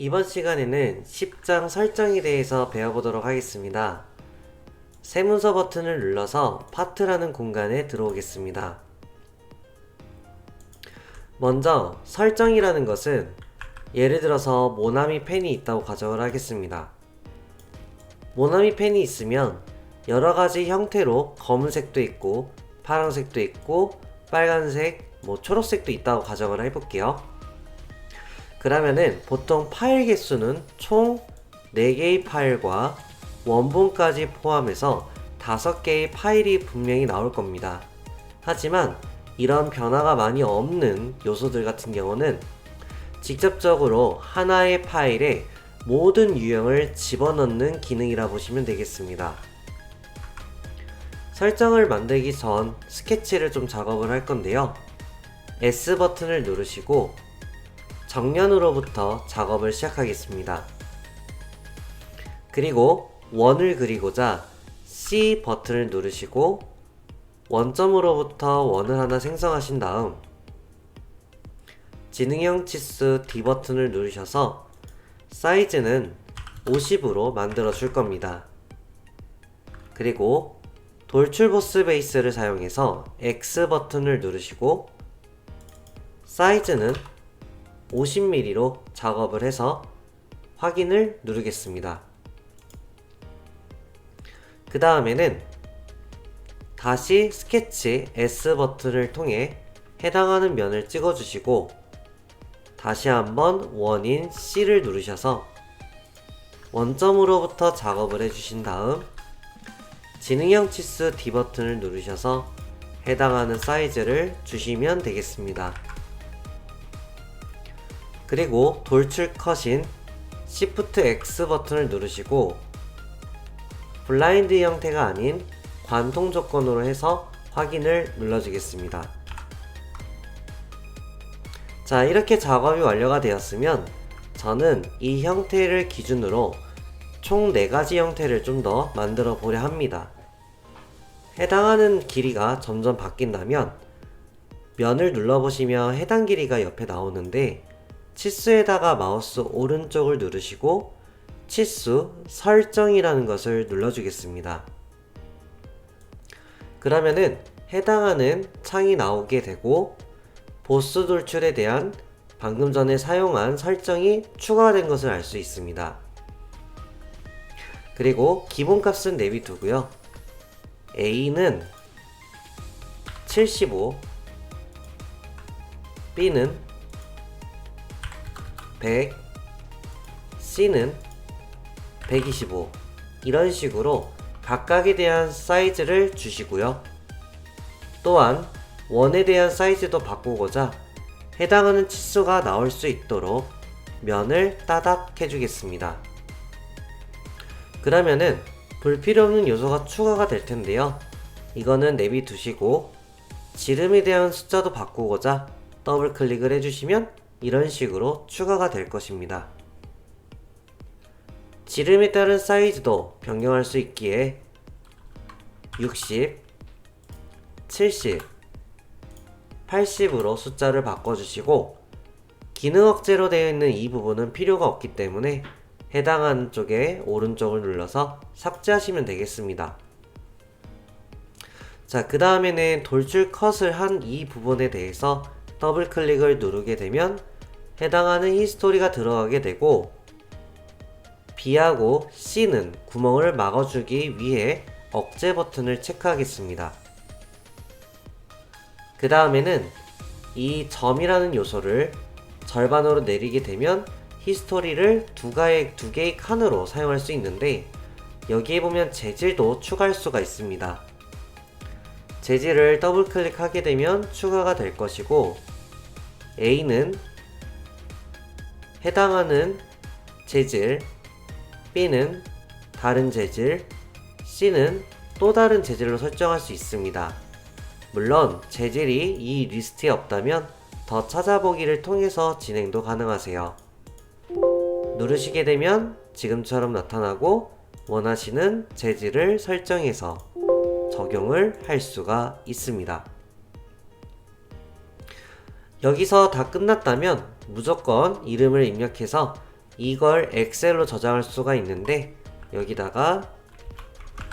이번 시간에는 10장 설정에 대해서 배워보도록 하겠습니다. 세문서 버튼을 눌러서 파트라는 공간에 들어오겠습니다. 먼저 설정이라는 것은 예를 들어서 모나미 펜이 있다고 가정을 하겠습니다. 모나미 펜이 있으면 여러 가지 형태로 검은색도 있고 파란색도 있고 빨간색, 뭐 초록색도 있다고 가정을 해볼게요. 그러면은 보통 파일 개수는 총 4개의 파일과 원본까지 포함해서 5개의 파일이 분명히 나올 겁니다. 하지만 이런 변화가 많이 없는 요소들 같은 경우는 직접적으로 하나의 파일에 모든 유형을 집어넣는 기능이라 보시면 되겠습니다. 설정을 만들기 전 스케치를 좀 작업을 할 건데요. S 버튼을 누르시고 정면으로부터 작업을 시작하겠습니다. 그리고 원을 그리고자 C 버튼을 누르시고 원점으로부터 원을 하나 생성하신 다음 지능형 치수 D 버튼을 누르셔서 사이즈는 50으로 만들어 줄 겁니다. 그리고 돌출 보스 베이스를 사용해서 X 버튼을 누르시고 사이즈는 50mm로 작업을 해서 확인을 누르겠습니다. 그 다음에는 다시 스케치 S 버튼을 통해 해당하는 면을 찍어주시고 다시 한번 원인 C를 누르셔서 원점으로부터 작업을 해주신 다음 지능형 치수 D 버튼을 누르셔서 해당하는 사이즈를 주시면 되겠습니다. 그리고 돌출 컷인 Shift X 버튼을 누르시고 블라인드 형태가 아닌 관통 조건으로 해서 확인을 눌러주겠습니다. 자, 이렇게 작업이 완료가 되었으면 저는 이 형태를 기준으로 총 4가지 형태를 좀 더 만들어 보려 합니다. 해당하는 길이가 점점 바뀐다면 면을 눌러보시면 해당 길이가 옆에 나오는데 치수에다가 마우스 오른쪽을 누르시고 치수 설정이라는 것을 눌러주겠습니다. 그러면은 해당하는 창이 나오게 되고 보스 돌출에 대한 방금 전에 사용한 설정이 추가된 것을 알 수 있습니다. 그리고 기본값은 내비두고요. A는 75, B는 100, C는 125 이런 식으로 각각에 대한 사이즈를 주시고요. 또한 원에 대한 사이즈도 바꾸고자 해당하는 치수가 나올 수 있도록 면을 따닥 해주겠습니다. 그러면은 불필요 없는 요소가 추가가 될 텐데요. 이거는 내비 두시고 지름에 대한 숫자도 바꾸고자 더블 클릭을 해주시면 이런 식으로 추가가 될 것입니다. 지름에 따른 사이즈도 변경할 수 있기에 60, 70, 80으로 숫자를 바꿔주시고 기능 억제로 되어 있는 이 부분은 필요가 없기 때문에 해당하는 쪽에 오른쪽을 눌러서 삭제하시면 되겠습니다. 자, 그 다음에는 돌출 컷을 한 이 부분에 대해서 더블 클릭을 누르게 되면 해당하는 히스토리가 들어가게 되고 B하고 C는 구멍을 막아주기 위해 억제 버튼을 체크하겠습니다. 그 다음에는 이 점이라는 요소를 절반으로 내리게 되면 히스토리를 두 개의, 두 개의 칸으로 사용할 수 있는데 여기에 보면 재질도 추가할 수가 있습니다. 재질을 더블 클릭하게 되면 추가가 될 것이고 A는 해당하는 재질, B는 다른 재질, C는 또 다른 재질로 설정할 수 있습니다. 물론 재질이 이 리스트에 없다면 더 찾아보기를 통해서 진행도 가능하세요. 누르시게 되면 지금처럼 나타나고 원하시는 재질을 설정해서 적용을 할 수가 있습니다. 여기서 다 끝났다면 무조건 이름을 입력해서 이걸 엑셀로 저장할 수가 있는데 여기다가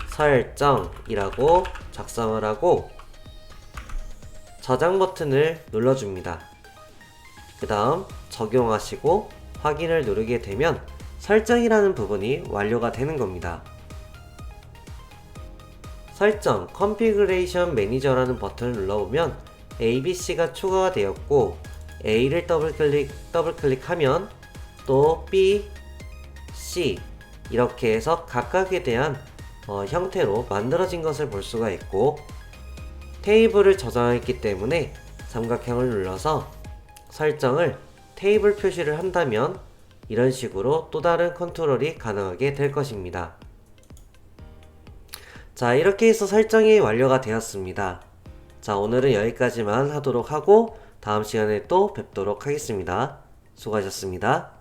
설정이라고 작성을 하고 저장 버튼을 눌러줍니다. 그 다음 적용하시고 확인을 누르게 되면 설정이라는 부분이 완료가 되는 겁니다. 설정 컨피그레이션 매니저라는 버튼을 눌러보면 ABC가 추가가 되었고 A를 더블 클릭 더블 클릭하면 또 B, C 이렇게 해서 각각에 대한 어, 형태로 만들어진 것을 볼 수가 있고 테이블을 저장했기 때문에 삼각형을 눌러서 설정을 테이블 표시를 한다면 이런 식으로 또 다른 컨트롤이 가능하게 될 것입니다. 자, 이렇게 해서 설정이 완료가 되었습니다. 자, 오늘은 여기까지만 하도록 하고 다음 시간에 또 뵙도록 하겠습니다. 수고하셨습니다.